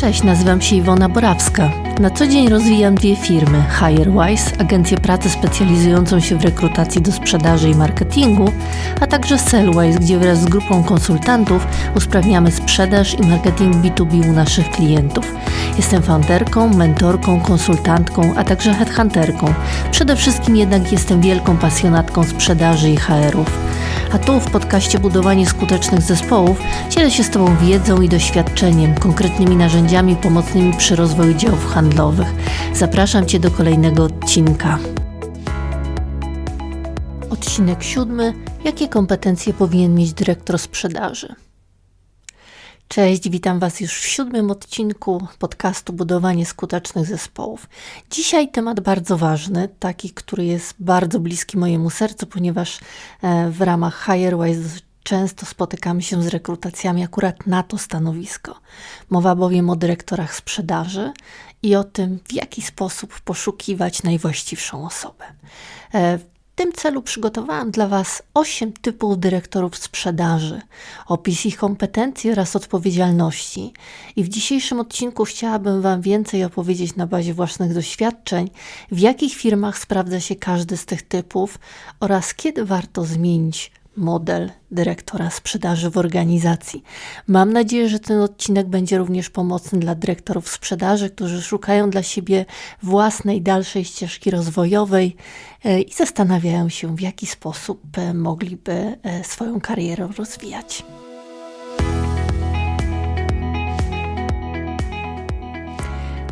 Cześć, nazywam się Iwona Borawska. Na co dzień rozwijam dwie firmy: HireWise, agencję pracy specjalizującą się w rekrutacji do sprzedaży i marketingu, a także Sellwise, gdzie wraz z grupą konsultantów usprawniamy sprzedaż i marketing B2B u naszych klientów. Jestem founderką, mentorką, konsultantką, a także headhunterką. Przede wszystkim jednak jestem wielką pasjonatką sprzedaży i HR-ów. A tu w podcaście Budowanie skutecznych zespołów dzielę się z Tobą wiedzą i doświadczeniem, konkretnymi narzędziami pomocnymi przy rozwoju działów handlowych. Zapraszam Cię do kolejnego odcinka. Odcinek siódmy. Jakie kompetencje powinien mieć dyrektor sprzedaży? Cześć, witam Was już w siódmym odcinku podcastu Budowanie skutecznych zespołów. Dzisiaj temat bardzo ważny, taki, który jest bardzo bliski mojemu sercu, ponieważ e, w ramach HireWise często spotykamy się z rekrutacjami akurat na to stanowisko. Mowa bowiem o dyrektorach sprzedaży i o tym, w jaki sposób poszukiwać najwłaściwszą osobę. Tym celu przygotowałam dla Was 8 typów dyrektorów sprzedaży, opis ich kompetencji oraz odpowiedzialności. I w dzisiejszym odcinku chciałabym Wam więcej opowiedzieć na bazie własnych doświadczeń, w jakich firmach sprawdza się każdy z tych typów oraz kiedy warto zmienić model dyrektora sprzedaży w organizacji. Mam nadzieję, że ten odcinek będzie również pomocny dla dyrektorów sprzedaży, którzy szukają dla siebie własnej dalszej ścieżki rozwojowej e, i zastanawiają się, w jaki sposób e, mogliby e, swoją karierę rozwijać.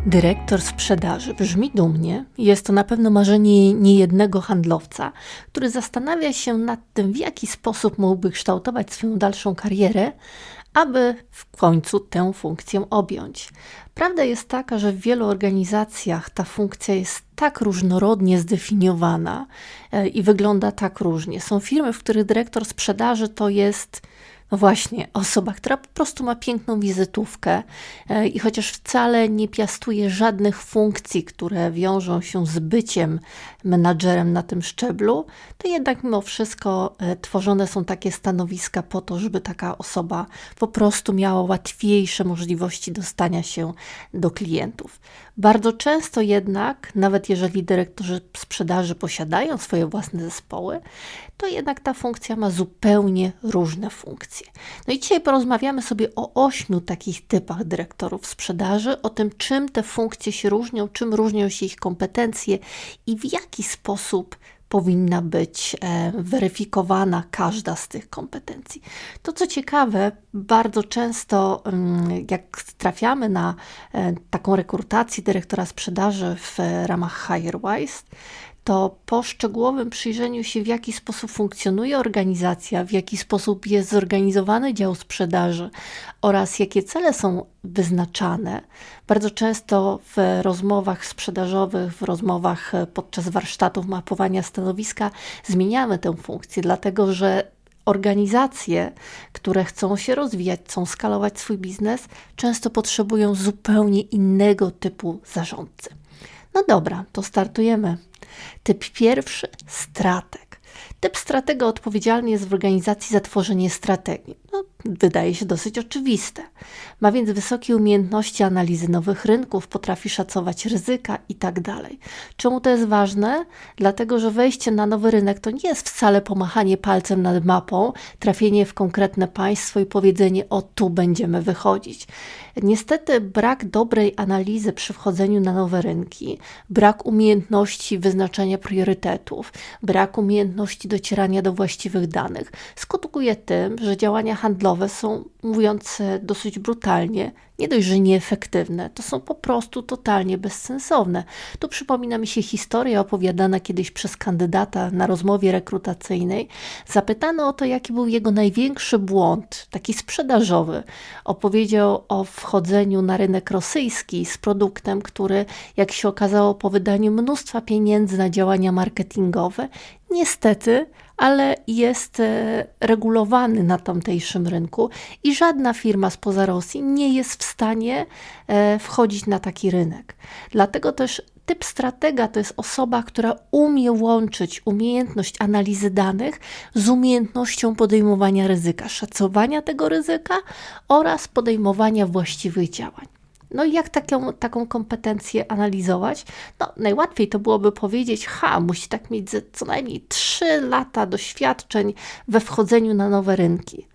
Dyrektor sprzedaży brzmi dumnie. Jest to na pewno marzenie niejednego handlowca, który zastanawia się nad tym, w jaki sposób mógłby kształtować swoją dalszą karierę, aby w końcu tę funkcję objąć. Prawda jest taka, że w wielu organizacjach ta funkcja jest tak różnorodnie zdefiniowana e, i wygląda tak różnie. Są firmy, w których dyrektor sprzedaży to jest no właśnie, osoba, która po prostu ma piękną wizytówkę e, i chociaż wcale nie piastuje żadnych funkcji, które wiążą się z byciem menadżerem na tym szczeblu, to jednak mimo wszystko e, tworzone są takie stanowiska po to, żeby taka osoba po prostu miała łatwiejsze możliwości dostania się do klientów. Bardzo często jednak, nawet jeżeli dyrektorzy sprzedaży posiadają swoje własne zespoły, to jednak ta funkcja ma zupełnie różne funkcje. No i dzisiaj porozmawiamy sobie o ośmiu takich typach dyrektorów sprzedaży, o tym, czym te funkcje się różnią, czym różnią się ich kompetencje i w jaki sposób powinna być e, weryfikowana każda z tych kompetencji. To co ciekawe, bardzo często mm, jak trafiamy na e, taką rekrutację dyrektora sprzedaży w ramach HireWise, to po szczegółowym przyjrzeniu się, w jaki sposób funkcjonuje organizacja, w jaki sposób jest zorganizowany dział sprzedaży oraz jakie cele są wyznaczane, bardzo często w rozmowach sprzedażowych, w rozmowach podczas warsztatów mapowania stanowiska zmieniamy tę funkcję, dlatego że organizacje, które chcą się rozwijać, chcą skalować swój biznes, często potrzebują zupełnie innego typu zarządcy. No dobra, to startujemy. Typ pierwszy strateg. Typ stratega odpowiedzialny jest w organizacji za tworzenie strategii. No, wydaje się dosyć oczywiste. Ma więc wysokie umiejętności analizy nowych rynków, potrafi szacować ryzyka itd. Tak Czemu to jest ważne? Dlatego, że wejście na nowy rynek to nie jest wcale pomachanie palcem nad mapą, trafienie w konkretne państwo i powiedzenie: O, tu będziemy wychodzić. Niestety, brak dobrej analizy przy wchodzeniu na nowe rynki, brak umiejętności wyznaczania priorytetów, brak umiejętności docierania do właściwych danych. Skutkuje tym, że działania handlowe są, mówiąc dosyć brutalnie, nie dość, że nieefektywne, to są po prostu totalnie bezsensowne. Tu przypomina mi się historia opowiadana kiedyś przez kandydata na rozmowie rekrutacyjnej. Zapytano o to, jaki był jego największy błąd, taki sprzedażowy. Opowiedział o wchodzeniu na rynek rosyjski z produktem, który, jak się okazało, po wydaniu mnóstwa pieniędzy na działania marketingowe, niestety ale jest e, regulowany na tamtejszym rynku i żadna firma spoza Rosji nie jest w stanie e, wchodzić na taki rynek. Dlatego też typ stratega to jest osoba, która umie łączyć umiejętność analizy danych z umiejętnością podejmowania ryzyka, szacowania tego ryzyka oraz podejmowania właściwych działań. No i jak taką, taką kompetencję analizować? No, najłatwiej to byłoby powiedzieć, ha, musi tak mieć co najmniej 3 lata doświadczeń we wchodzeniu na nowe rynki.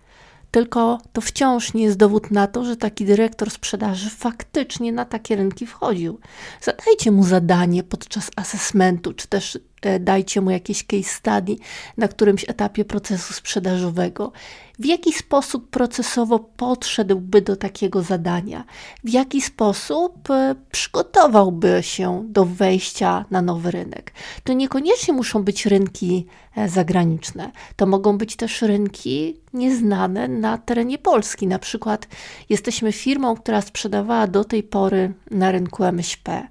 Tylko to wciąż nie jest dowód na to, że taki dyrektor sprzedaży faktycznie na takie rynki wchodził. Zadajcie mu zadanie podczas asesmentu, czy też dajcie mu jakieś case study na którymś etapie procesu sprzedażowego. W jaki sposób procesowo podszedłby do takiego zadania? W jaki sposób e, przygotowałby się do wejścia na nowy rynek? To niekoniecznie muszą być rynki e, zagraniczne. To mogą być też rynki nieznane na terenie Polski. Na przykład jesteśmy firmą, która sprzedawała do tej pory na rynku MŚP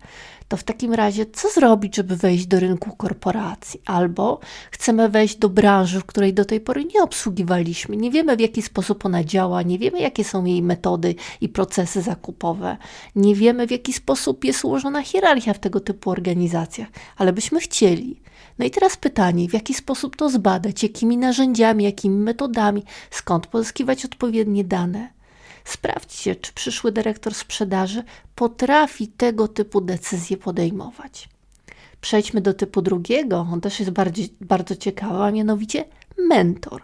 to w takim razie co zrobić, żeby wejść do rynku korporacji? Albo chcemy wejść do branży, w której do tej pory nie obsługiwaliśmy, nie wiemy w jaki sposób ona działa, nie wiemy jakie są jej metody i procesy zakupowe, nie wiemy w jaki sposób jest ułożona hierarchia w tego typu organizacjach, ale byśmy chcieli. No i teraz pytanie, w jaki sposób to zbadać, jakimi narzędziami, jakimi metodami, skąd pozyskiwać odpowiednie dane. Sprawdźcie, czy przyszły dyrektor sprzedaży potrafi tego typu decyzje podejmować. Przejdźmy do typu drugiego, on też jest bardziej, bardzo ciekawy, a mianowicie mentor.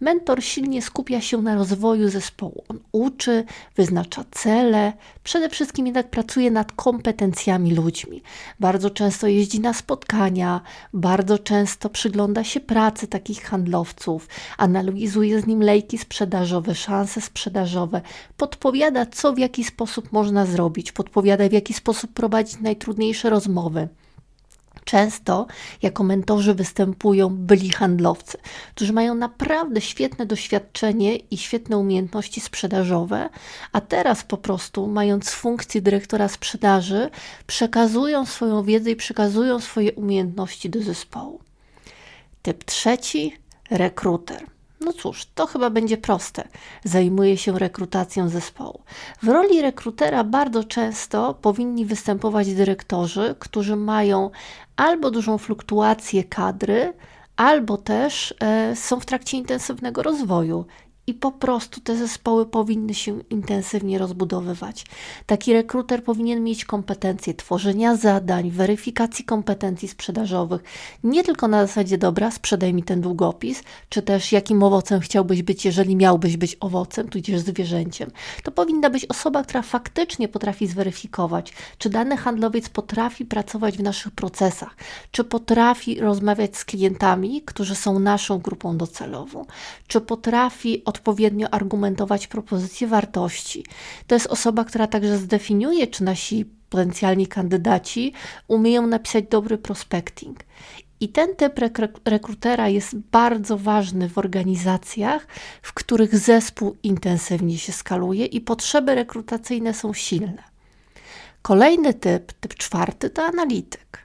Mentor silnie skupia się na rozwoju zespołu. On uczy, wyznacza cele, przede wszystkim jednak pracuje nad kompetencjami ludźmi. Bardzo często jeździ na spotkania, bardzo często przygląda się pracy takich handlowców, analizuje z nim lejki sprzedażowe, szanse sprzedażowe, podpowiada, co w jaki sposób można zrobić, podpowiada, w jaki sposób prowadzić najtrudniejsze rozmowy. Często jako mentorzy występują byli handlowcy, którzy mają naprawdę świetne doświadczenie i świetne umiejętności sprzedażowe, a teraz po prostu, mając funkcję dyrektora sprzedaży, przekazują swoją wiedzę i przekazują swoje umiejętności do zespołu. Typ trzeci rekruter. No cóż, to chyba będzie proste. Zajmuje się rekrutacją zespołu. W roli rekrutera bardzo często powinni występować dyrektorzy, którzy mają albo dużą fluktuację kadry, albo też e, są w trakcie intensywnego rozwoju i po prostu te zespoły powinny się intensywnie rozbudowywać. Taki rekruter powinien mieć kompetencje tworzenia zadań, weryfikacji kompetencji sprzedażowych, nie tylko na zasadzie dobra, sprzedaj mi ten długopis, czy też jakim owocem chciałbyś być, jeżeli miałbyś być owocem, tudzież zwierzęciem. To powinna być osoba, która faktycznie potrafi zweryfikować, czy dany handlowiec potrafi pracować w naszych procesach, czy potrafi rozmawiać z klientami, którzy są naszą grupą docelową, czy potrafi odpowiednio argumentować propozycje wartości. To jest osoba, która także zdefiniuje, czy nasi potencjalni kandydaci umieją napisać dobry prospecting. I ten typ rekrutera jest bardzo ważny w organizacjach, w których zespół intensywnie się skaluje i potrzeby rekrutacyjne są silne. Kolejny typ, typ czwarty, to analityk.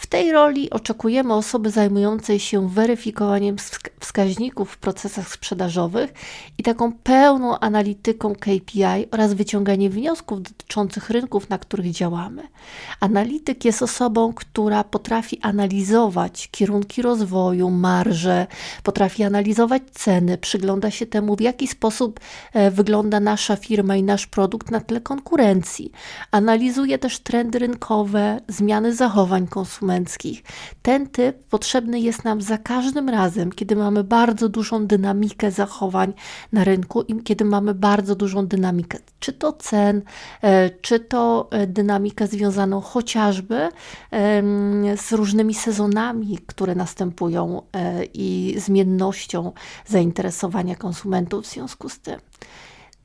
W tej roli oczekujemy osoby zajmującej się weryfikowaniem wskaźników w procesach sprzedażowych i taką pełną analityką KPI oraz wyciąganie wniosków dotyczących rynków, na których działamy. Analityk jest osobą, która potrafi analizować kierunki rozwoju, marże, potrafi analizować ceny, przygląda się temu, w jaki sposób e, wygląda nasza firma i nasz produkt na tle konkurencji. Analizuje też trendy rynkowe, zmiany zachowań konsumentów Ten typ potrzebny jest nam za każdym razem, kiedy mamy bardzo dużą dynamikę zachowań na rynku i kiedy mamy bardzo dużą dynamikę, czy to cen, e, czy to e, dynamikę związaną chociażby z różnymi sezonami, które następują e, i zmiennością zainteresowania konsumentów w związku z tym.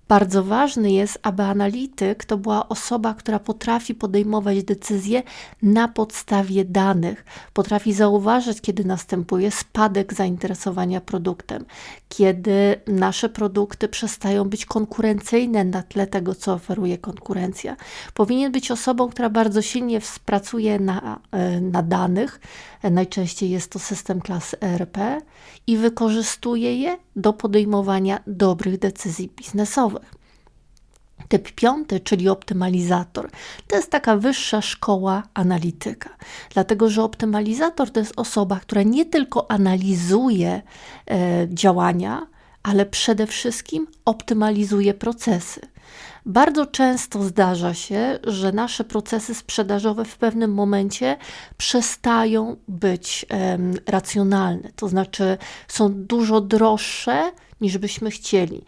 Bardzo ważny jest, aby analityk to była osoba, która potrafi podejmować decyzje na podstawie danych, potrafi zauważyć, kiedy następuje spadek zainteresowania produktem, kiedy nasze produkty przestają być konkurencyjne na tle tego, co oferuje konkurencja. Powinien być osobą, która bardzo silnie pracuje na, e, na danych, najczęściej jest to system klasy ERP i wykorzystuje je do podejmowania dobrych decyzji biznesowych. Typ piąty, czyli optymalizator, to jest taka wyższa szkoła analityka, dlatego że optymalizator to jest osoba, która nie tylko analizuje e, działania, ale przede wszystkim optymalizuje procesy. Bardzo często zdarza się, że nasze procesy sprzedażowe w pewnym momencie przestają być racjonalne, to znaczy są dużo droższe niż byśmy chcieli.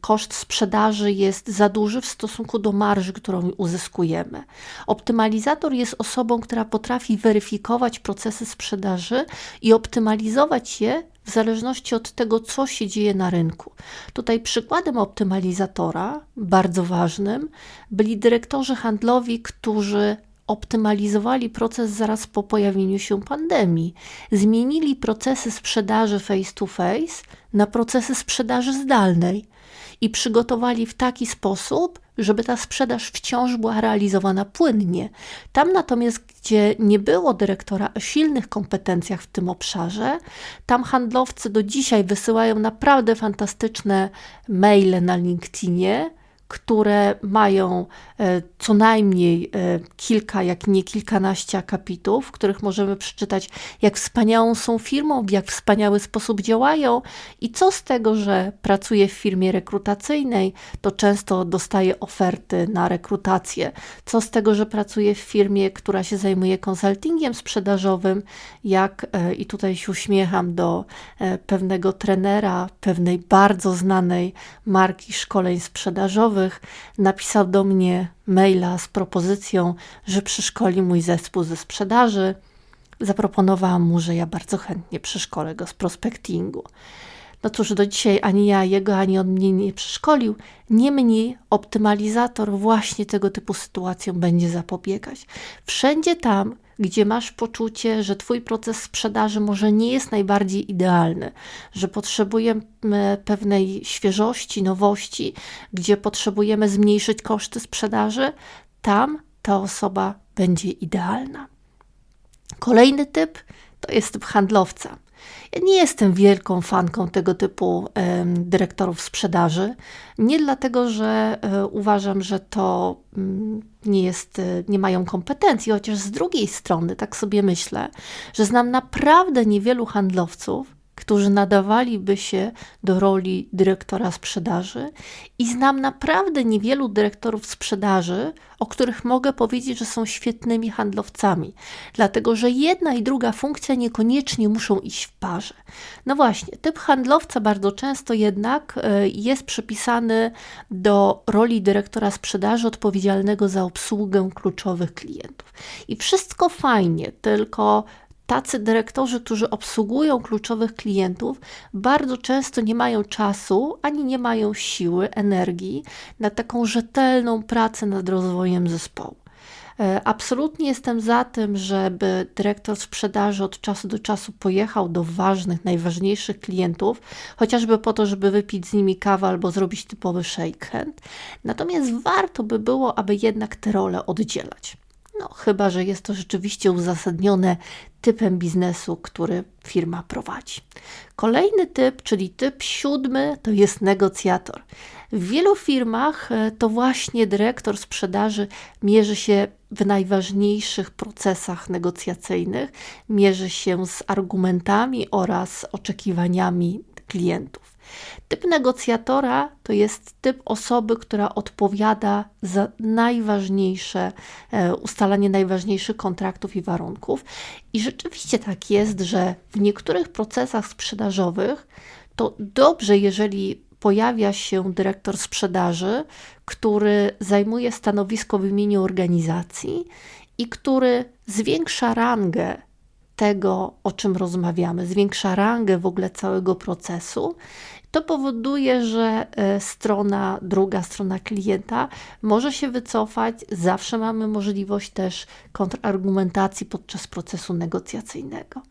Koszt sprzedaży jest za duży w stosunku do marży, którą uzyskujemy. Optymalizator jest osobą, która potrafi weryfikować procesy sprzedaży i optymalizować je w zależności od tego, co się dzieje na rynku. Tutaj przykładem optymalizatora, bardzo ważnym, byli dyrektorzy handlowi, którzy optymalizowali proces zaraz po pojawieniu się pandemii. Zmienili procesy sprzedaży face to face na procesy sprzedaży zdalnej i przygotowali w taki sposób, żeby ta sprzedaż wciąż była realizowana płynnie. Tam natomiast, gdzie nie było dyrektora o silnych kompetencjach w tym obszarze, tam handlowcy do dzisiaj wysyłają naprawdę fantastyczne maile na LinkedInie które mają e, co najmniej e, kilka, jak nie kilkanaście akapitów, w których możemy przeczytać, jak wspaniałą są firmą, w jak wspaniały sposób działają i co z tego, że pracuję w firmie rekrutacyjnej, to często dostaję oferty na rekrutację. Co z tego, że pracuję w firmie, która się zajmuje konsultingiem sprzedażowym, jak e, i tutaj się uśmiecham do pewnego trenera, pewnej bardzo znanej marki szkoleń sprzedażowych, napisał do mnie maila z propozycją, że przeszkoli mój zespół ze sprzedaży. Zaproponowałam mu, że ja bardzo chętnie przeszkolę go z prospectingu. No cóż, do dzisiaj ani ja jego, ani on mnie nie przeszkolił. Niemniej optymalizator właśnie tego typu sytuacjom będzie zapobiegać. Wszędzie tam, gdzie masz poczucie, że Twój proces sprzedaży może nie jest najbardziej idealny, że potrzebujemy pewnej świeżości, nowości, gdzie potrzebujemy zmniejszyć koszty sprzedaży, tam ta osoba będzie idealna. Kolejny typ to jest typ handlowca. Ja nie jestem wielką fanką tego typu dyrektorów sprzedaży. Nie dlatego, że e, uważam, że to mm, nie, jest, e, nie mają kompetencji, chociaż z drugiej strony tak sobie myślę, że znam naprawdę niewielu handlowców, którzy nadawaliby się do roli dyrektora sprzedaży, i znam naprawdę niewielu dyrektorów sprzedaży, o których mogę powiedzieć, że są świetnymi handlowcami, dlatego że jedna i druga funkcja niekoniecznie muszą iść w parze. No właśnie, typ handlowca bardzo często jednak e, jest przypisany do roli dyrektora sprzedaży odpowiedzialnego za obsługę kluczowych klientów. I wszystko fajnie, tylko tacy dyrektorzy, którzy obsługują kluczowych klientów, bardzo często nie mają czasu ani nie mają siły, energii na taką rzetelną pracę nad rozwojem zespołu. E, absolutnie jestem za tym, żeby dyrektor sprzedaży od czasu do czasu pojechał do ważnych, najważniejszych klientów, chociażby po to, żeby wypić z nimi kawę albo zrobić typowy shake hand. Natomiast warto by było, aby jednak te role oddzielać. No, chyba, że jest to rzeczywiście uzasadnione typem biznesu, który firma prowadzi. Kolejny typ, czyli typ siódmy, to jest negocjator. W wielu firmach e, to właśnie dyrektor sprzedaży mierzy się w najważniejszych procesach negocjacyjnych, mierzy się z argumentami oraz oczekiwaniami klientów. Typ negocjatora to jest typ osoby, która odpowiada za najważniejsze, e, ustalanie najważniejszych kontraktów i warunków. I rzeczywiście tak jest, że w niektórych procesach sprzedażowych to dobrze, jeżeli pojawia się dyrektor sprzedaży, który zajmuje stanowisko w imieniu organizacji i który zwiększa rangę tego, o czym rozmawiamy, zwiększa rangę w ogóle całego procesu to powoduje, że e, strona, druga strona klienta może się wycofać. Zawsze mamy możliwość też kontrargumentacji podczas procesu negocjacyjnego.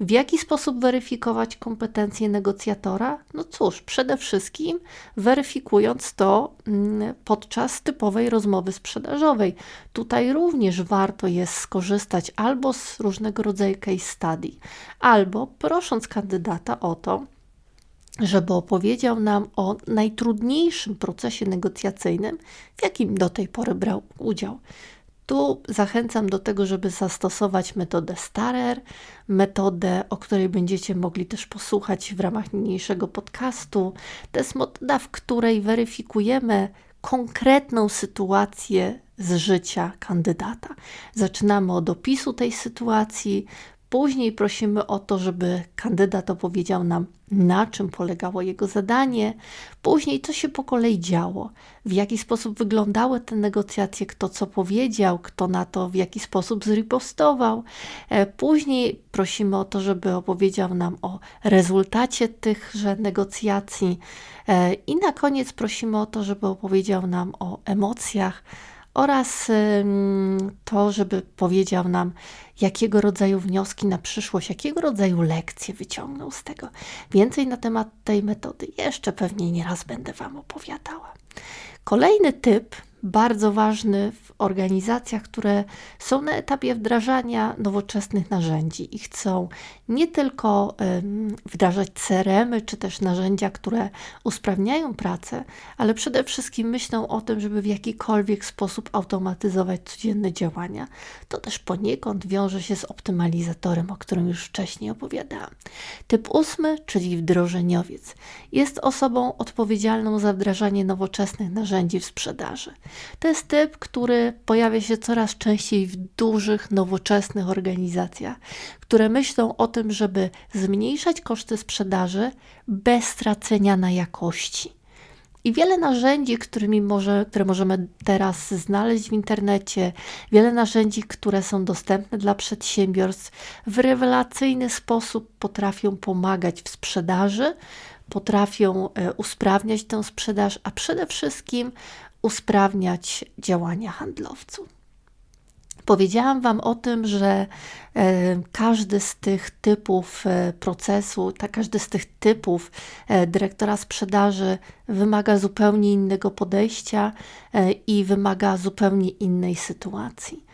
W jaki sposób weryfikować kompetencje negocjatora? No cóż, przede wszystkim weryfikując to mm, podczas typowej rozmowy sprzedażowej. Tutaj również warto jest skorzystać albo z różnego rodzaju case study, albo prosząc kandydata o to, żeby opowiedział nam o najtrudniejszym procesie negocjacyjnym, w jakim do tej pory brał udział. Tu zachęcam do tego, żeby zastosować metodę Starer, metodę, o której będziecie mogli też posłuchać w ramach niniejszego podcastu. To jest metoda, w której weryfikujemy konkretną sytuację z życia kandydata. Zaczynamy od opisu tej sytuacji, Później prosimy o to, żeby kandydat opowiedział nam, na czym polegało jego zadanie. Później, co się po kolei działo, w jaki sposób wyglądały te negocjacje, kto co powiedział, kto na to w jaki sposób zripostował. E, później prosimy o to, żeby opowiedział nam o rezultacie tychże negocjacji. E, I na koniec prosimy o to, żeby opowiedział nam o emocjach oraz to, żeby powiedział nam, jakiego rodzaju wnioski na przyszłość, jakiego rodzaju lekcje wyciągnął z tego. Więcej na temat tej metody jeszcze pewnie nieraz będę Wam opowiadała. Kolejny typ bardzo ważny w organizacjach, które są na etapie wdrażania nowoczesnych narzędzi i chcą nie tylko wdrażać CRM-y czy też narzędzia, które usprawniają pracę, ale przede wszystkim myślą o tym, żeby w jakikolwiek sposób automatyzować codzienne działania. To też poniekąd wiąże się z optymalizatorem, o którym już wcześniej opowiadałam. Typ ósmy, czyli wdrożeniowiec, jest osobą odpowiedzialną za wdrażanie nowoczesnych narzędzi w sprzedaży. To jest typ, który pojawia się coraz częściej w dużych, nowoczesnych organizacjach, które myślą o tym, żeby zmniejszać koszty sprzedaży bez stracenia na jakości. I wiele narzędzi, którymi może, które możemy teraz znaleźć w internecie, wiele narzędzi, które są dostępne dla przedsiębiorstw, w rewelacyjny sposób potrafią pomagać w sprzedaży, potrafią e, usprawniać tę sprzedaż, a przede wszystkim usprawniać działania handlowców. Powiedziałam Wam o tym, że e, każdy z tych typów e, procesu, ta, każdy z tych typów e, dyrektora sprzedaży wymaga zupełnie innego podejścia i wymaga zupełnie innej sytuacji.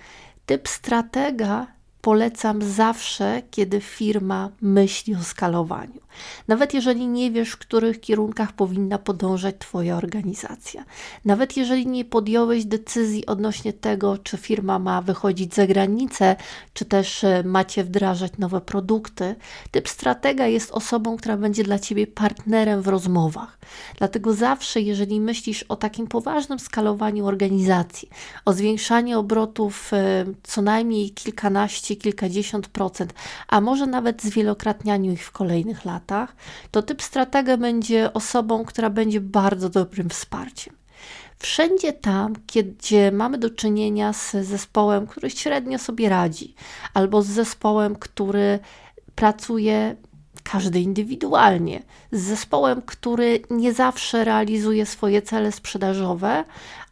Typ stratega polecam zawsze, kiedy firma myśli o skalowaniu. Nawet jeżeli nie wiesz, w których kierunkach powinna podążać Twoja organizacja, nawet jeżeli nie podjąłeś decyzji odnośnie tego, czy firma ma wychodzić za granicę, czy też e, macie wdrażać nowe produkty, typ stratega jest osobą, która będzie dla Ciebie partnerem w rozmowach. Dlatego zawsze, jeżeli myślisz o takim poważnym skalowaniu organizacji, o zwiększaniu obrotów e, co najmniej kilkanaście, kilkadziesiąt procent, a może nawet zwielokrotnianiu ich w kolejnych latach, to typ stratega będzie osobą, która będzie bardzo dobrym wsparciem. Wszędzie tam, gdzie mamy do czynienia z zespołem, który średnio sobie radzi, albo z zespołem, który pracuje każdy indywidualnie, z zespołem, który nie zawsze realizuje swoje cele sprzedażowe,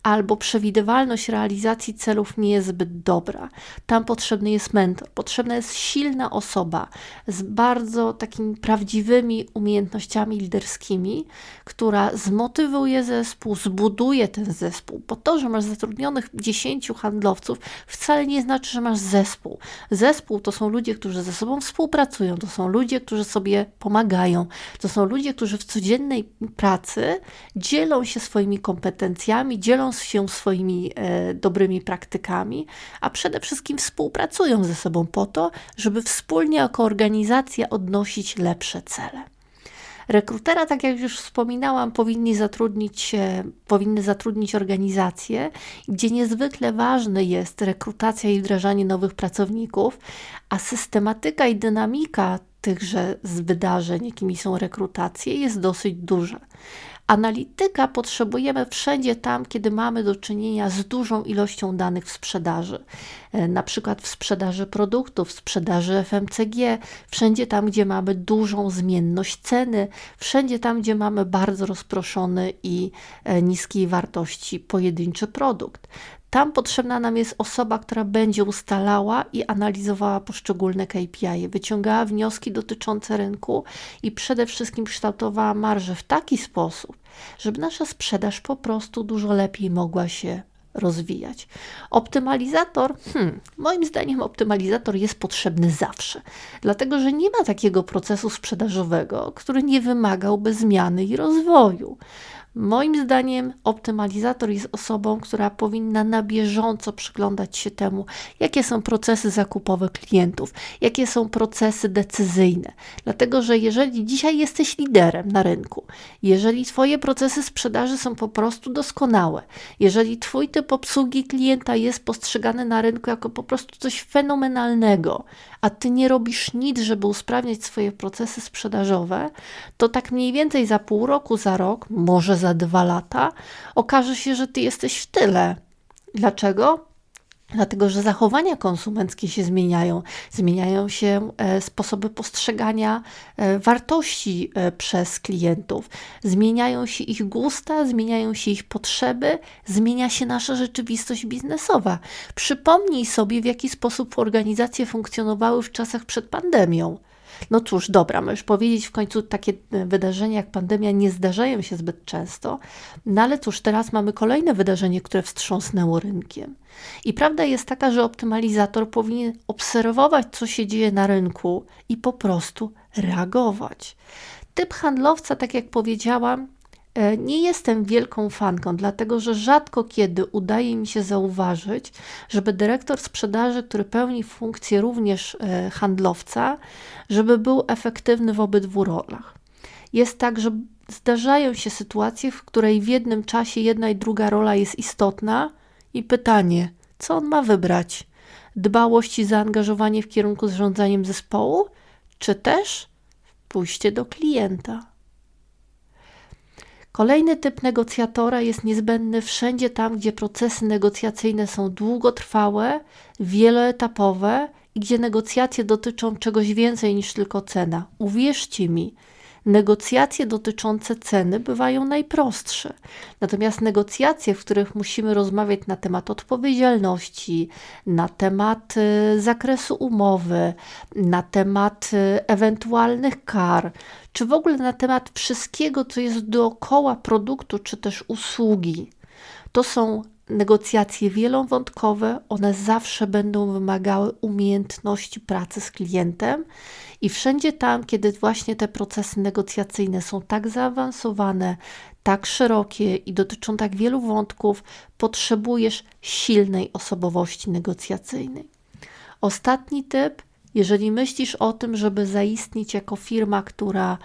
albo przewidywalność realizacji celów nie jest zbyt dobra. Tam potrzebny jest mentor, potrzebna jest silna osoba z bardzo takimi prawdziwymi umiejętnościami liderskimi, która zmotywuje zespół, zbuduje ten zespół. Bo to, że masz zatrudnionych 10 handlowców, wcale nie znaczy, że masz zespół. Zespół to są ludzie, którzy ze sobą współpracują, to są ludzie, którzy sobie pomagają, to są ludzie, którzy w codziennej pracy dzielą się swoimi kompetencjami, dzielą się swoimi e, dobrymi praktykami, a przede wszystkim współpracują ze sobą po to, żeby wspólnie jako organizacja odnosić lepsze cele. Rekrutera, tak jak już wspominałam, powinni zatrudnić, powinny zatrudnić organizacje, gdzie niezwykle ważne jest rekrutacja i wdrażanie nowych pracowników, a systematyka i dynamika tychże z wydarzeń, jakimi są rekrutacje, jest dosyć duża. Analityka potrzebujemy wszędzie tam, kiedy mamy do czynienia z dużą ilością danych w sprzedaży, e, na przykład w sprzedaży produktów, w sprzedaży FMCG, wszędzie tam, gdzie mamy dużą zmienność ceny, wszędzie tam, gdzie mamy bardzo rozproszony i e, niskiej wartości pojedynczy produkt. Tam potrzebna nam jest osoba, która będzie ustalała i analizowała poszczególne KPI, wyciągała wnioski dotyczące rynku i przede wszystkim kształtowała marżę w taki sposób, żeby nasza sprzedaż po prostu dużo lepiej mogła się rozwijać. Optymalizator, hmm, moim zdaniem, optymalizator jest potrzebny zawsze, dlatego że nie ma takiego procesu sprzedażowego, który nie wymagałby zmiany i rozwoju. Moim zdaniem optymalizator jest osobą, która powinna na bieżąco przyglądać się temu, jakie są procesy zakupowe klientów, jakie są procesy decyzyjne. Dlatego, że jeżeli dzisiaj jesteś liderem na rynku, jeżeli Twoje procesy sprzedaży są po prostu doskonałe, jeżeli Twój typ obsługi klienta jest postrzegany na rynku jako po prostu coś fenomenalnego, a Ty nie robisz nic, żeby usprawniać swoje procesy sprzedażowe, to tak mniej więcej za pół roku, za rok, może za dwa lata, okaże się, że ty jesteś w tyle. Dlaczego? Dlatego, że zachowania konsumenckie się zmieniają, zmieniają się e, sposoby postrzegania e, wartości e, przez klientów, zmieniają się ich gusta, zmieniają się ich potrzeby, zmienia się nasza rzeczywistość biznesowa. Przypomnij sobie, w jaki sposób organizacje funkcjonowały w czasach przed pandemią. No cóż, dobra, możesz powiedzieć w końcu takie e, wydarzenia jak pandemia nie zdarzają się zbyt często, no ale cóż, teraz mamy kolejne wydarzenie, które wstrząsnęło rynkiem. I prawda jest taka, że optymalizator powinien obserwować, co się dzieje na rynku i po prostu reagować. Typ handlowca, tak jak powiedziałam, nie jestem wielką fanką, dlatego że rzadko kiedy udaje mi się zauważyć, żeby dyrektor sprzedaży, który pełni funkcję również e, handlowca, żeby był efektywny w obydwu rolach. Jest tak, że zdarzają się sytuacje, w której w jednym czasie jedna i druga rola jest istotna i pytanie, co on ma wybrać? Dbałość i zaangażowanie w kierunku zarządzaniem zespołu, czy też pójście do klienta? Kolejny typ negocjatora jest niezbędny wszędzie tam, gdzie procesy negocjacyjne są długotrwałe, wieloetapowe i gdzie negocjacje dotyczą czegoś więcej niż tylko cena. Uwierzcie mi, Negocjacje dotyczące ceny bywają najprostsze, natomiast negocjacje, w których musimy rozmawiać na temat odpowiedzialności, na temat y, zakresu umowy, na temat y, ewentualnych kar, czy w ogóle na temat wszystkiego, co jest dookoła produktu czy też usługi, to są negocjacje wielowątkowe, one zawsze będą wymagały umiejętności pracy z klientem i wszędzie tam, kiedy właśnie te procesy negocjacyjne są tak zaawansowane, tak szerokie i dotyczą tak wielu wątków, potrzebujesz silnej osobowości negocjacyjnej. Ostatni typ, jeżeli myślisz o tym, żeby zaistnieć jako firma, która,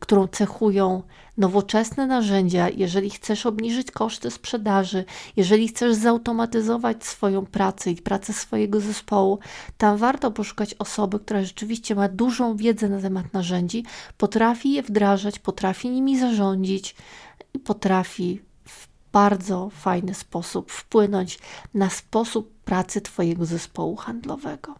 którą cechują nowoczesne narzędzia, jeżeli chcesz obniżyć koszty sprzedaży, jeżeli chcesz zautomatyzować swoją pracę i pracę swojego zespołu, tam warto poszukać osoby, która rzeczywiście ma dużą wiedzę na temat narzędzi, potrafi je wdrażać, potrafi nimi zarządzić i potrafi w bardzo fajny sposób wpłynąć na sposób pracy Twojego zespołu handlowego.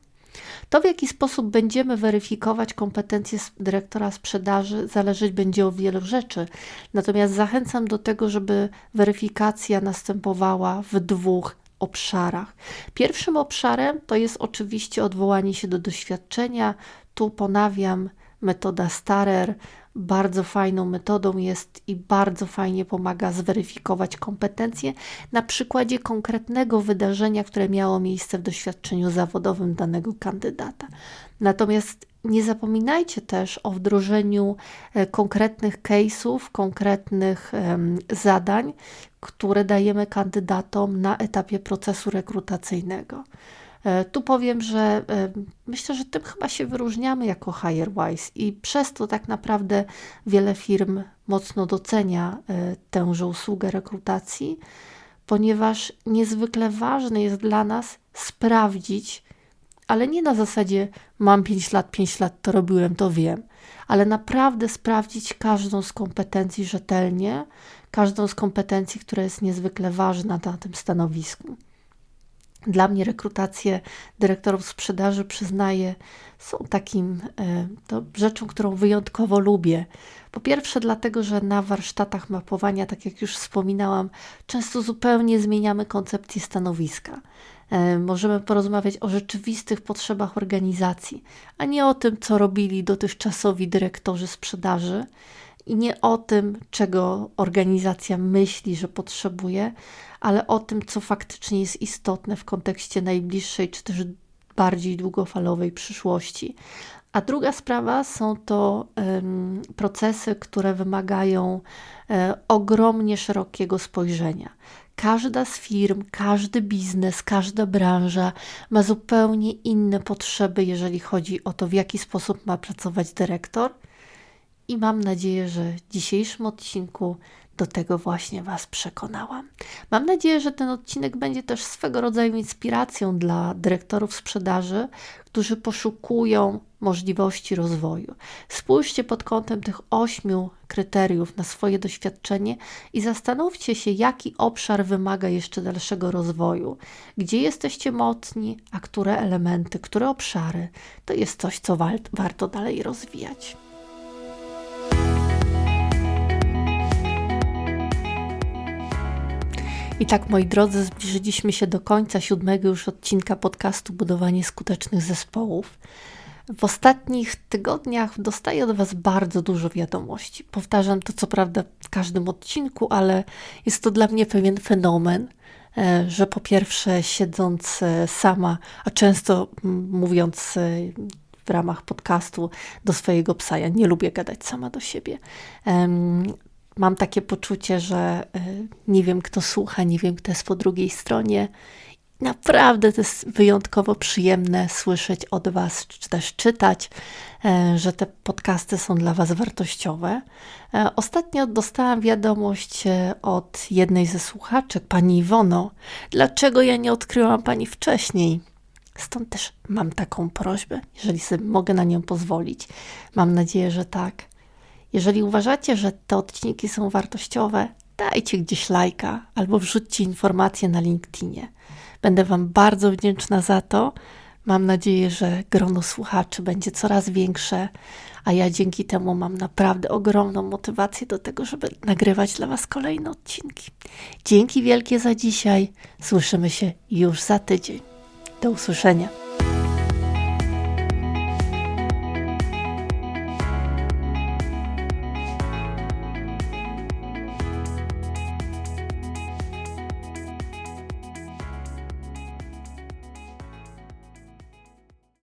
To, w jaki sposób będziemy weryfikować kompetencje dyrektora sprzedaży, zależeć będzie od wielu rzeczy. Natomiast zachęcam do tego, żeby weryfikacja następowała w dwóch obszarach. Pierwszym obszarem to jest oczywiście odwołanie się do doświadczenia. Tu ponawiam metoda Starer, bardzo fajną metodą jest i bardzo fajnie pomaga zweryfikować kompetencje na przykładzie konkretnego wydarzenia, które miało miejsce w doświadczeniu zawodowym danego kandydata. Natomiast nie zapominajcie też o wdrożeniu e, konkretnych case'ów, konkretnych zadań, które dajemy kandydatom na etapie procesu rekrutacyjnego. E, tu powiem, że e, myślę, że tym chyba się wyróżniamy jako HireWise i przez to tak naprawdę wiele firm mocno docenia e, tęże usługę rekrutacji, ponieważ niezwykle ważne jest dla nas sprawdzić, ale nie na zasadzie mam 5 lat, 5 lat to robiłem, to wiem, ale naprawdę sprawdzić każdą z kompetencji rzetelnie, każdą z kompetencji, która jest niezwykle ważna na tym stanowisku. Dla mnie rekrutacje dyrektorów sprzedaży, przyznaję, są takim e, to rzeczą, którą wyjątkowo lubię. Po pierwsze, dlatego, że na warsztatach mapowania, tak jak już wspominałam, często zupełnie zmieniamy koncepcję stanowiska. E, możemy porozmawiać o rzeczywistych potrzebach organizacji, a nie o tym, co robili dotychczasowi dyrektorzy sprzedaży i nie o tym, czego organizacja myśli, że potrzebuje, ale o tym, co faktycznie jest istotne w kontekście najbliższej czy też bardziej długofalowej przyszłości. A druga sprawa są to um, procesy, które wymagają um, ogromnie szerokiego spojrzenia. Każda z firm, każdy biznes, każda branża ma zupełnie inne potrzeby, jeżeli chodzi o to, w jaki sposób ma pracować dyrektor. I mam nadzieję, że w dzisiejszym odcinku do tego właśnie Was przekonałam. Mam nadzieję, że ten odcinek będzie też swego rodzaju inspiracją dla dyrektorów sprzedaży, którzy poszukują możliwości rozwoju. Spójrzcie pod kątem tych ośmiu kryteriów na swoje doświadczenie i zastanówcie się, jaki obszar wymaga jeszcze dalszego rozwoju, gdzie jesteście mocni, a które elementy, które obszary to jest coś, co warto dalej rozwijać. I tak, moi drodzy, zbliżyliśmy się do końca siódmego już odcinka podcastu Budowanie skutecznych zespołów. W ostatnich tygodniach dostaję od Was bardzo dużo wiadomości. Powtarzam to co prawda w każdym odcinku, ale jest to dla mnie pewien fenomen, e, że po pierwsze, siedząc e, sama, a często mówiąc e, w ramach podcastu do swojego psa, ja nie lubię gadać sama do siebie mam takie poczucie, że y, nie wiem, kto słucha, nie wiem, kto jest po drugiej stronie. Naprawdę to jest wyjątkowo przyjemne słyszeć od Was, czy też czytać, e, że te podcasty są dla Was wartościowe. E, ostatnio dostałam wiadomość e, od jednej ze słuchaczek, pani Iwono, dlaczego ja nie odkryłam Pani wcześniej. Stąd też mam taką prośbę, jeżeli sobie mogę na nią pozwolić. Mam nadzieję, że tak. Jeżeli uważacie, że te odcinki są wartościowe, dajcie gdzieś lajka albo wrzućcie informacje na LinkedInie. Będę Wam bardzo wdzięczna za to. Mam nadzieję, że grono słuchaczy będzie coraz większe, a ja dzięki temu mam naprawdę ogromną motywację do tego, żeby nagrywać dla Was kolejne odcinki. Dzięki wielkie za dzisiaj. Słyszymy się już za tydzień. Do usłyszenia.